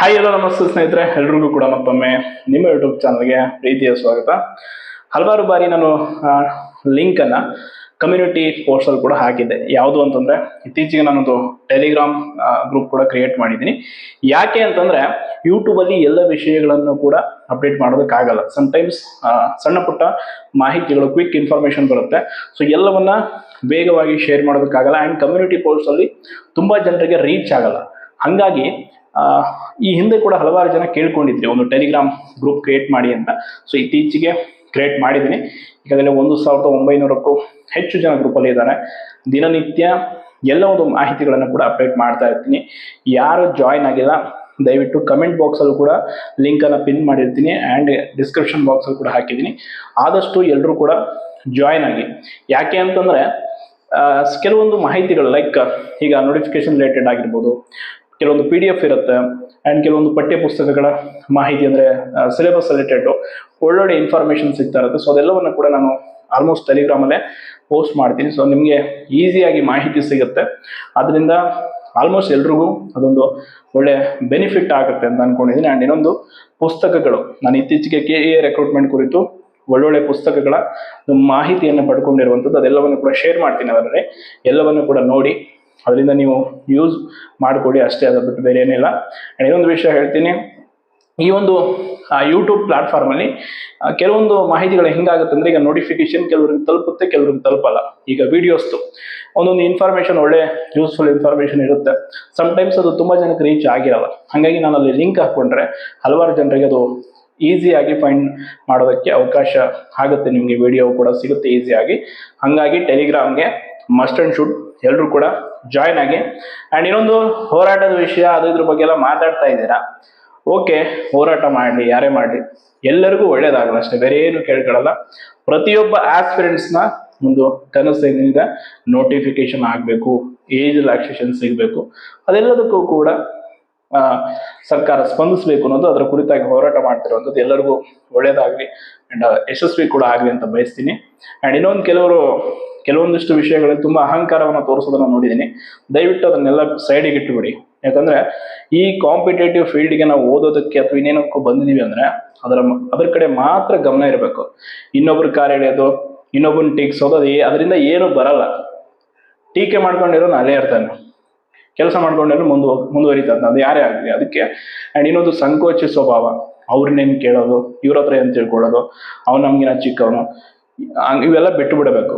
Hi ಎಲ್ಲ ನಮಸ್ತೆ ಸ್ನೇಹಿತರೆ, ಎಲ್ರಿಗೂ ಕೂಡ ಮತ್ತೊಮ್ಮೆ ನಿಮ್ಮ ಯೂಟ್ಯೂಬ್ ಚಾನಲ್ಗೆ ಪ್ರೀತಿಯ ಸ್ವಾಗತ. ಹಲವಾರು ಬಾರಿ ನಾನು ಲಿಂಕ್ ಅನ್ನ ಕಮ್ಯುನಿಟಿ ಪೋಸ್ಟ್ ಅಲ್ಲಿ ಕೂಡ ಹಾಕಿದ್ದೆ. ಯಾವುದು ಅಂತಂದ್ರೆ, ಇತ್ತೀಚೆಗೆ ನಾನೊಂದು ಟೆಲಿಗ್ರಾಮ್ ಗ್ರೂಪ್ ಕೂಡ ಕ್ರಿಯೇಟ್ ಮಾಡಿದ್ದೀನಿ. ಯಾಕೆ ಅಂತಂದ್ರೆ ಯೂಟ್ಯೂಬ್ ಅಲ್ಲಿ ಎಲ್ಲ ವಿಷಯಗಳನ್ನು ಕೂಡ ಅಪ್ಡೇಟ್ ಮಾಡೋದಕ್ಕಾಗಲ್ಲ. ಸಮ್ಟೈಮ್ಸ್ ಸಣ್ಣ ಪುಟ್ಟ ಮಾಹಿತಿಗಳು ಕ್ವಿಕ್ ಇನ್ಫಾರ್ಮೇಶನ್ ಬರುತ್ತೆ. ಸೊ ಎಲ್ಲವನ್ನ ವೇಗವಾಗಿ ಶೇರ್ ಮಾಡೋದಕ್ಕಾಗಲ್ಲ. ಆ್ಯಂಡ್ ಕಮ್ಯುನಿಟಿ ಪೋಸ್ಟ್ ಅಲ್ಲಿ ತುಂಬಾ ಜನರಿಗೆ ರೀಚ್ ಆಗಲ್ಲ. ಹಾಗಾಗಿ ಈ ಹಿಂದೆ ಕೂಡ ಹಲವಾರು ಜನ ಕೇಳ್ಕೊಂಡಿದ್ರಿ, ಒಂದು ಟೆಲಿಗ್ರಾಮ್ ಗ್ರೂಪ್ ಕ್ರಿಯೇಟ್ ಮಾಡಿ ಅಂತ. ಸೊ ಇತ್ತೀಚೆಗೆ ಕ್ರಿಯೇಟ್ ಮಾಡಿದ್ದೀನಿ. ಈಗಾಗಲೇ ಒಂದು ಸಾವಿರದ ಒಂಬೈನೂರಕ್ಕೂ ಹೆಚ್ಚು ಜನ ಗ್ರೂಪಲ್ಲಿ ಇದ್ದಾರೆ. ದಿನನಿತ್ಯ ಎಲ್ಲ ಒಂದು ಮಾಹಿತಿಗಳನ್ನು ಕೂಡ ಅಪ್ಡೇಟ್ ಮಾಡ್ತಾ ಇರ್ತೀನಿ. ಯಾರು ಜಾಯ್ನ್ ಆಗಿಲ್ಲ, ದಯವಿಟ್ಟು ಕಮೆಂಟ್ ಬಾಕ್ಸಲ್ಲೂ ಕೂಡ ಲಿಂಕನ್ನು ಪಿನ್ ಮಾಡಿರ್ತೀನಿ ಆ್ಯಂಡ್ ಡಿಸ್ಕ್ರಿಪ್ಷನ್ ಬಾಕ್ಸಲ್ಲಿ ಕೂಡ ಹಾಕಿದ್ದೀನಿ. ಆದಷ್ಟು ಎಲ್ಲರೂ ಕೂಡ ಜಾಯ್ನ್ ಆಗಿ. ಯಾಕೆ ಅಂತಂದರೆ ಕೆಲವೊಂದು ಮಾಹಿತಿಗಳು ಲೈಕ್ ಈಗ ನೋಟಿಫಿಕೇಶನ್ ರಿಲೇಟೆಡ್ ಆಗಿರ್ಬೋದು ಕೆಲವೊಂದು ಪಿ ಡಿ ಎಫ್ ಇರುತ್ತೆ ಆ್ಯಂಡ್ ಕೆಲವೊಂದು ಪಠ್ಯ ಪುಸ್ತಕಗಳ ಮಾಹಿತಿ ಅಂದರೆ ಸಿಲೆಬಸ್ ರಿಲೇಟೆಡ್ ಒಳ್ಳೊಳ್ಳೆ ಇನ್ಫಾರ್ಮೇಷನ್ ಸಿಗ್ತಾ ಇರುತ್ತೆ. ಸೊ ಅದೆಲ್ಲವನ್ನು ಕೂಡ ನಾನು ಆಲ್ಮೋಸ್ಟ್ ಟೆಲಿಗ್ರಾಮಲ್ಲೇ ಪೋಸ್ಟ್ ಮಾಡ್ತೀನಿ. ಸೊ ನಿಮಗೆ ಈಸಿಯಾಗಿ ಮಾಹಿತಿ ಸಿಗುತ್ತೆ. ಅದರಿಂದ ಆಲ್ಮೋಸ್ಟ್ ಎಲ್ರಿಗೂ ಅದೊಂದು ಒಳ್ಳೆ ಬೆನಿಫಿಟ್ ಆಗುತ್ತೆ ಅಂತ ಅನ್ಕೊಂಡಿದ್ದೀನಿ ಆ್ಯಂಡ್ ಇನ್ನೊಂದು ಪುಸ್ತಕಗಳು. ನಾನು ಇತ್ತೀಚೆಗೆ ಕೆ ಎ ರೆಕ್ರೂಟ್ಮೆಂಟ್ ಕುರಿತು ಒಳ್ಳೊಳ್ಳೆ ಪುಸ್ತಕಗಳ ಮಾಹಿತಿಯನ್ನು ಪಡ್ಕೊಂಡಿರುವಂಥದ್ದು ಅದೆಲ್ಲವನ್ನು ಕೂಡ ಶೇರ್ ಮಾಡ್ತೀನಿ ಅದರಲ್ಲಿ. ಎಲ್ಲವನ್ನು ಕೂಡ ನೋಡಿ ಅದರಿಂದ ನೀವು ಯೂಸ್ ಮಾಡಿಕೊಡಿ ಅಷ್ಟೇ ಅದ್ರ ಬಿಟ್ಟು ಬೇರೆ ಏನಿಲ್ಲ. ಆ್ಯಂಡ್ ಇನ್ನೊಂದು ವಿಷಯ ಹೇಳ್ತೀನಿ. ಈ ಒಂದು ಯೂಟ್ಯೂಬ್ ಪ್ಲಾಟ್ಫಾರ್ಮಲ್ಲಿ ಕೆಲವೊಂದು ಮಾಹಿತಿಗಳು ಹೆಂಗಾಗುತ್ತೆ ಅಂದ್ರೆ ಈಗ ನೋಟಿಫಿಕೇಶನ್ ಕೆಲವ್ರಿಗೆ ತಲುಪುತ್ತೆ, ಕೆಲವ್ರಿಗೆ ತಲುಪಲ್ಲ. ಈಗ ವೀಡಿಯೋಸ್ದು ಒಂದೊಂದು ಇನ್ಫಾರ್ಮೇಷನ್ ಒಳ್ಳೆ ಯೂಸ್ಫುಲ್ ಇನ್ಫಾರ್ಮೇಷನ್ ಇರುತ್ತೆ. ಟೈಮ್ಸ್ ಅದು ತುಂಬಾ ಜನಕ್ಕೆ ರೀಚ್ ಆಗಿರಲ್ಲ. ಹಾಗಾಗಿ ನಾನು ಅಲ್ಲಿ ಲಿಂಕ್ ಹಾಕೊಂಡ್ರೆ ಹಲವಾರು ಜನರಿಗೆ ಅದು ಈಸಿಯಾಗಿ ಫೈಂಡ್ ಮಾಡೋದಕ್ಕೆ ಅವಕಾಶ ಆಗುತ್ತೆ. ನಿಮಗೆ ವಿಡಿಯೋ ಕೂಡ ಸಿಗುತ್ತೆ ಈಸಿಯಾಗಿ ಹಾಗಾಗಿ ಟೆಲಿಗ್ರಾಮ್ಗೆ ಮಸ್ಟ್ ಅಂಡ್ ಶುಡ್ ಎಲ್ಲರೂ ಕೂಡ ಜಾಯ್ನ್ ಆಗಿ. ಆ್ಯಂಡ್ ಇನ್ನೊಂದು ಹೋರಾಟದ ವಿಷಯ, ಅದು ಇದ್ರ ಬಗ್ಗೆ ಎಲ್ಲ ಮಾತಾಡ್ತಾ ಇದ್ದೀರಾ? ಓಕೆ ಹೋರಾಟ ಮಾಡಲಿ, ಯಾರೇ ಮಾಡಲಿ, ಎಲ್ಲರಿಗೂ ಒಳ್ಳೇದಾಗಲ್ಲ ಅಷ್ಟೇ, ಬೇರೆ ಏನು ಕೇಳ್ಕೊಳ್ಳಲ್ಲ ಪ್ರತಿಯೊಬ್ಬ ಆಸ್ಪಿರೆಂಟ್ಸ್ನ ಒಂದು ಕನಸಿನಿಂದ ನೋಟಿಫಿಕೇಶನ್ ಆಗಬೇಕು ಏಜ್ ರಿಲ್ಯಾಕ್ಸೇಷನ್ ಸಿಗಬೇಕು. ಅದೆಲ್ಲದಕ್ಕೂ ಕೂಡ ಸರ್ಕಾರ ಸ್ಪಂದಿಸಬೇಕು ಅನ್ನೋದು ಅದರ ಕುರಿತಾಗಿ ಹೋರಾಟ ಮಾಡ್ತಿರುವಂಥದ್ದು ಎಲ್ಲರಿಗೂ ಒಳ್ಳೇದಾಗಲಿ. ಅಂಡ್ ಯಶಸ್ವಿ ಕೂಡ ಆಗಲಿ ಅಂತ ಬಯಸ್ತೀನಿ. ಆ್ಯಂಡ್ ಇನ್ನೊಂದು ಕೆಲವರು ಕೆಲವೊಂದಿಷ್ಟು ವಿಷಯಗಳಲ್ಲಿ ತುಂಬಾ ಅಹಂಕಾರವನ್ನು ತೋರಿಸೋದನ್ನ ನೋಡಿದ್ದೀನಿ. ದಯವಿಟ್ಟು ಅದನ್ನೆಲ್ಲ ಸೈಡಿಗೆ ಇಟ್ಟುಬಿಡಿ ಯಾಕಂದ್ರೆ ಈ ಕಾಂಪಿಟೇಟಿವ್ ಫೀಲ್ಡ್ಗೆ ನಾವು ಓದೋದಕ್ಕೆ ಅಥವಾ ಇನ್ನೇನಕ್ಕೂ ಬಂದಿದೀವಿ ಅಂದ್ರೆ ಅದರ ಅದರ ಕಡೆ ಮಾತ್ರ ಗಮನ ಇರಬೇಕು. ಇನ್ನೊಬ್ರು ಕಾರ್ ಎಳೆಯೋದು ಇನ್ನೊಬ್ಬನ ಟೀಕ್ಸೋದು ಅದು ಅದರಿಂದ ಏನು ಬರಲ್ಲ. ಟೀಕೆ ಮಾಡ್ಕೊಂಡಿರೋ ಅಲ್ಲೇ ಇರ್ತಾನೆ. ಕೆಲಸ ಮಾಡ್ಕೊಂಡ್ರೆ ಮುಂದು ಮುಂದುವರಿತಾನೆ ಅದು ಯಾರೇ ಆಗಲಿ. ಅದಕ್ಕೆ ಆ್ಯಂಡ್ ಇನ್ನೊಂದು ಸಂಕೋಚ ಸ್ವಭಾವ. ಅವ್ರನ್ನೇನು ಕೇಳೋದು ಇವ್ರ ಹತ್ರ ಏನು ತಿಳ್ಕೊಳ್ಳೋದು, ಅವ್ನು ನಮ್ಗಿನ ಚಿಕ್ಕವನು. ಇವೆಲ್ಲ ಬಿಟ್ಟು ಬಿಡಬೇಕು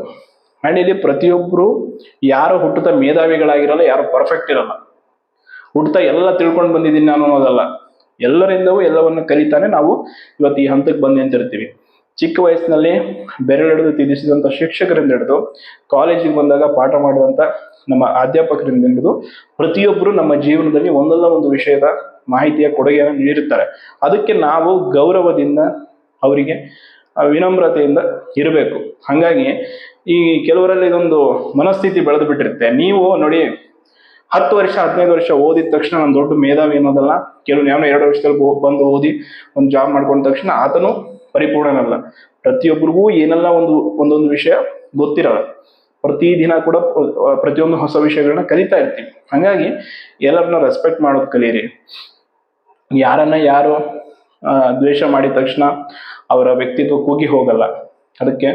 ಆ್ಯಂಡ್ ಇಲ್ಲಿ ಪ್ರತಿಯೊಬ್ಬರು ಯಾರು ಹುಟ್ಟುತ್ತಾ ಮೇಧಾವಿಗಳಾಗಿರಲ್ಲ, ಯಾರು ಪರ್ಫೆಕ್ಟ್ ಇರಲ್ಲ. ಹುಟ್ಟುತ್ತಾ ಎಲ್ಲ ತಿಳ್ಕೊಂಡು ಬಂದಿದ್ದೀನಿ ನಾನು ಅನ್ನೋದಲ್ಲ. ಎಲ್ಲರಿಂದವೂ ಎಲ್ಲವನ್ನು ಕಲಿತಾನೆ ನಾವು ಇವತ್ತು ಈ ಹಂತಕ್ಕೆ ಬಂದು ಇರ್ತೀವಿ. ಚಿಕ್ಕ ವಯಸ್ಸಿನಲ್ಲಿ ಬೆರಳಿಡಿದು ತಿದ್ದಿಸಿದಂಥ ಶಿಕ್ಷಕರಿಂದ ಹಿಡಿದು, ಕಾಲೇಜಿಗೆ ಬಂದಾಗ ಪಾಠ ಮಾಡುವಂಥ ನಮ್ಮ ಅಧ್ಯಾಪಕರಿಂದ ಹಿಡಿದು ಪ್ರತಿಯೊಬ್ಬರು ನಮ್ಮ ಜೀವನದಲ್ಲಿ ಒಂದಲ್ಲ ಒಂದು ವಿಷಯದ ಮಾಹಿತಿಯ ಕೊಡುಗೆಯನ್ನು ನೀಡಿರ್ತಾರೆ. ಅದಕ್ಕೆ ನಾವು ಗೌರವದಿಂದ ಅವರಿಗೆ ವಿನಮ್ರತೆಯಿಂದ ಇರಬೇಕು. ಹಾಗಾಗಿ ಈ ಕೆಲವರಲ್ಲಿ ಇದೊಂದು ಮನಸ್ಥಿತಿ ಬೆಳೆದು ಬಿಟ್ಟಿರುತ್ತೆ. ನೀವು ನೋಡಿ, ಹತ್ತು ವರ್ಷ, ಹದಿನೈದು ವರ್ಷ ಓದಿದ ತಕ್ಷಣ ನಾನು ದೊಡ್ಡ ಮೇಧಾವಿ ಅನ್ನೋದಲ್ಲ, ಕೆಲವು ಯಾವ ಎರಡು ವರ್ಷದಲ್ಲಿ ಬಂದು ಓದಿ ಒಂದು ಜಾಬ್ ಮಾಡ್ಕೊಂಡ ತಕ್ಷಣ ಆತನು ಪರಿಪೂರ್ಣನಲ್ಲ. ಪ್ರತಿಯೊಬ್ಬರಿಗೂ ಏನೆಲ್ಲ ಒಂದು, ಒಂದೊಂದು ವಿಷಯ ಗೊತ್ತಿರಲ್ಲ. ಪ್ರತಿದಿನ ಕೂಡ ಪ್ರತಿಯೊಂದು ಹೊಸ ವಿಷಯಗಳನ್ನ ಕಲಿತಾ ಇರ್ತೀವಿ. ಹಾಗಾಗಿ ಎಲ್ಲರನ್ನ ರೆಸ್ಪೆಕ್ಟ್ ಮಾಡೋದು ಕಲೀರಿ. ಯಾರನ್ನ ಯಾರು ದ್ವೇಷ ಮಾಡಿದ ತಕ್ಷಣ ಅವರ ವ್ಯಕ್ತಿತ್ವ ಕೂಗಿ ಹೋಗಲ್ಲ. ಅದಕ್ಕೆ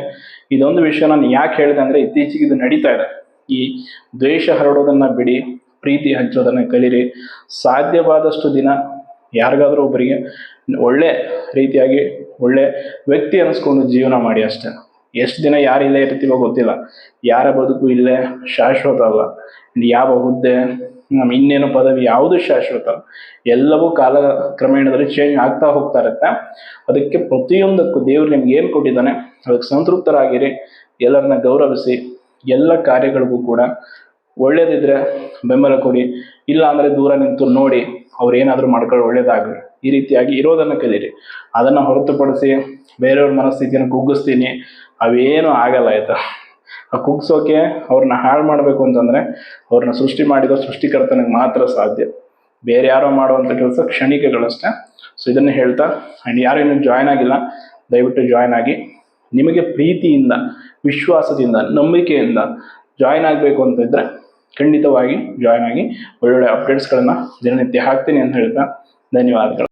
ಇದೊಂದು ವಿಷಯ ನಾನು ಯಾಕೆ ಹೇಳಿದೆ ಅಂದ್ರೆ ಇತ್ತೀಚೆಗೆ ಇದು ನಡೀತಾ ಇದೆ. ಈ ದ್ವೇಷ ಹರಡೋದನ್ನ ಬಿಡಿ, ಪ್ರೀತಿ ಹಂಚೋದನ್ನ ಕಲಿರಿ. ಸಾಧ್ಯವಾದಷ್ಟು ದಿನ ಯಾರಿಗಾದ್ರೂ ಒಬ್ಬರಿಗೆ ಒಳ್ಳೆ ರೀತಿಯಾಗಿ ಒಳ್ಳೆ ವ್ಯಕ್ತಿ ಅನಿಸ್ಕೊಂಡು ಜೀವನ ಮಾಡಿ ಅಷ್ಟೇ. ಎಷ್ಟು ದಿನ ಯಾರು ಇಲ್ಲೇ ಇರ್ತೀವೋ ಗೊತ್ತಿಲ್ಲ. ಯಾರ ಬದುಕು ಇಲ್ಲೇ ಶಾಶ್ವತ ಅಲ್ಲ. ಯಾವ ಹುದ್ದೆ ನಮ್ಮ ಇನ್ನೇನು ಪದವಿ ಯಾವುದು ಶಾಶ್ವತ? ಎಲ್ಲವೂ ಕಾಲ ಕ್ರಮೇಣದಲ್ಲಿ ಚೇಂಜ್ ಆಗ್ತಾ ಹೋಗ್ತಾ ಇರುತ್ತೆ. ಅದಕ್ಕೆ ಪ್ರತಿಯೊಂದಕ್ಕೂ ದೇವ್ರು ನಿಮ್ಗೆ ಏನು ಕೊಟ್ಟಿದ್ದಾನೆ, ಅದಕ್ಕೆ ಸಂತೃಪ್ತರಾಗಿರಿ, ಎಲ್ಲರನ್ನ ಗೌರವಿಸಿ, ಎಲ್ಲ ಕಾರ್ಯಗಳಿಗೂ ಕೂಡ ಒಳ್ಳೇದಿದ್ರೆ ಬೆಂಬಲ ಕೊಡಿ ಇಲ್ಲ ಅಂದ್ರೆ ದೂರ ನಿಂತು ನೋಡಿ ಅವ್ರು ಏನಾದರೂ ಮಾಡ್ಕೊಳ್ಳಿ ಒಳ್ಳೇದಾಗಲಿ. ಈ ರೀತಿಯಾಗಿ ಇರೋದನ್ನ ಕಲೀರಿ. ಅದನ್ನ ಹೊರತುಪಡಿಸಿ ಬೇರೆಯವ್ರ ಮನಸ್ಥಿತಿಯನ್ನು ಕುಗ್ಗಿಸ್ತೀನಿ. ಅವೇನು ಆಗಲ್ಲ ಆಯ್ತಾ? ಕುಗ್ಸೋಕೆ ಅವ್ರನ್ನ ಹಾಳು ಮಾಡಬೇಕು ಅಂತಂದ್ರೆ ಅವ್ರನ್ನ ಸೃಷ್ಟಿ ಮಾಡಿದ ಸೃಷ್ಟಿಕರ್ತನಿಗೆ ಮಾತ್ರ ಸಾಧ್ಯ. ಬೇರೆ ಯಾರೋ ಮಾಡುವಂಥ ಕೆಲಸ ಕ್ಷಣಿಕಗಳಷ್ಟೇ. ಸೊ ಇದನ್ನ ಹೇಳ್ತಾ ಆ್ಯಂಡ್ ಯಾರು ಇನ್ನೂ ಜಾಯ್ನ್ ಆಗಿಲ್ಲ, ದಯವಿಟ್ಟು ಜಾಯ್ನ್ ಆಗಿ. ನಿಮಗೆ ಪ್ರೀತಿಯಿಂದ, ವಿಶ್ವಾಸದಿಂದ, ನಂಬಿಕೆಯಿಂದ ಜಾಯ್ನ್ ಆಗಬೇಕು ಅಂತ ಇದ್ರೆ ಖಂಡಿತವಾಗಿ ಜಾಯ್ನ್ ಆಗಿ ಒಳ್ಳೊಳ್ಳೆ ಅಪ್ಡೇಟ್ಸ್ಗಳನ್ನು ದಿನನಿತ್ಯ ಹಾಕ್ತೀನಿ ಅಂತ ಹೇಳ್ತಾ, ಧನ್ಯವಾದಗಳು.